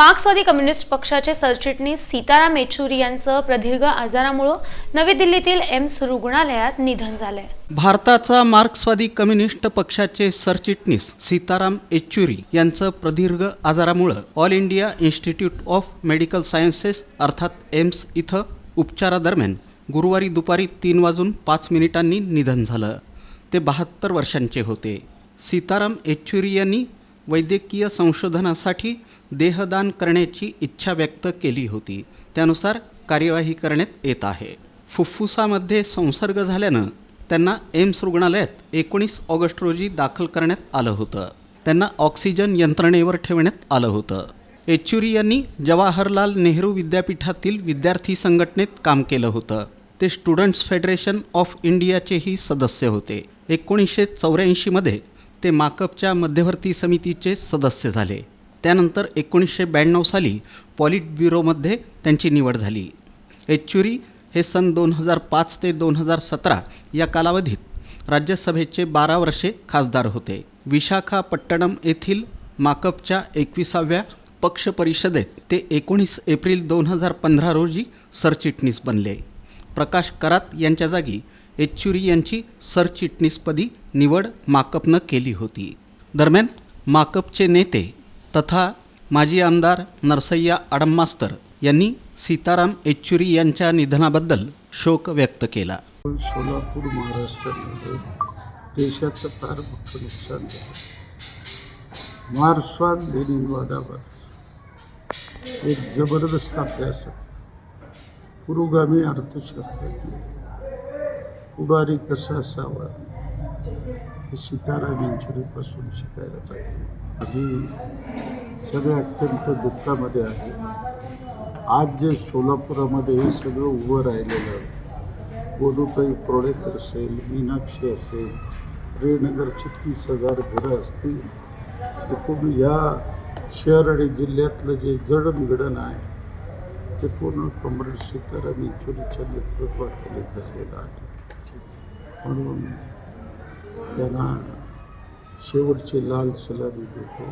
मार्क्सवादी कम्युनिस्ट पक्षाचे सरचिटणीस सीताराम येचुरी यांचं प्रदीर्घ आजारामुळं नवी दिल्लीतील एम्स रुग्णालयात निधन झालंय. भारताचा मार्क्सवादी कम्युनिस्ट पक्षाचे सरचिटणीस सीताराम येचुरी यांचं प्रदीर्घ आजारामुळं All India Institute of Medical Sciences अर्थात एम्स इथं उपचारादरम्यान गुरुवारी दुपारी तीन वाजून पाच मिनिटांनी निधन झालं. ते बहात्तर वर्षांचे होते. सीताराम येचुरी यांनी वैद्यकीय संशोधनासाठी देहदान करण्याची इच्छा व्यक्त केली होती. त्यानुसार कार्यवाही करण्यात येत आहे. फुफ्फुसामध्ये संसर्ग झाल्यानं त्यांना एम्स रुग्णालयात एकोणीस ऑगस्ट रोजी दाखल करण्यात आलं होतं. त्यांना ऑक्सिजन यंत्रणेवर ठेवण्यात आलं होतं. येचुरी यांनी जवाहरलाल नेहरू विद्यापीठातील विद्यार्थी संघटनेत काम केलं होतं. ते स्टुडंट्स फेडरेशन ऑफ इंडियाचेही सदस्य होते. एकोणीसशे चौऱ्याऐंशीमध्ये ते माकपच्या मध्यवर्ती समितीचे सदस्य झाले. त्यानंतर एकोणीसशे ब्याण्णव साली पॉलिट ब्युरोमध्ये त्यांची निवड झाली. येच्युरी हे सन दोन हजार पाच ते दोन हजार सतरा या कालावधीत राज्यसभेचे बारा वर्षे खासदार होते. विशाखापट्टणम येथील माकपच्या एकविसाव्या पक्ष परिषदेत ते एकोणीस एप्रिल दोन हजार पंधरा रोजी सरचिटणीस बनले. प्रकाश करात यांच्या जागी येचुरी यांची सरचिटणीसपदी निवड माकपनं केली होती. दरम्यान माकपचे नेते तथा माजी आमदार नरसय्या आडममास्तर यांनी सीताराम येचुरी यांच्या निधनाबद्दल शोक व्यक्त केला. सोलापूर महाराष्ट्रामध्ये देशाचं फार मोठं नुकसान झालं. लेनिनवादावर एक जबरदस्त अभ्यास पुरोगामी अर्थशास्त्रज्ञ पुढारी कसा असावा हे सीताराम यांच्यापासून शिकायला पाहिजे. आम्ही सगळे अत्यंत दुःखामध्ये आहे. आज जे सोलापुरामध्ये हे सगळं उभं राहिलेलं गोलूताई प्रोडेकर असेल मीनाक्षी असेल रेनगरची तीस हजार घरं असतील एकूण या शहर आणि जिल्ह्यातलं जे जडणघडण आहे ते पूर्ण कॉम्रेड सीताराम येचुरीच्या नेतृत्वाखाली झालेलं आहे. म्हणून त्यांना शेवटची लाल सलामी देतो.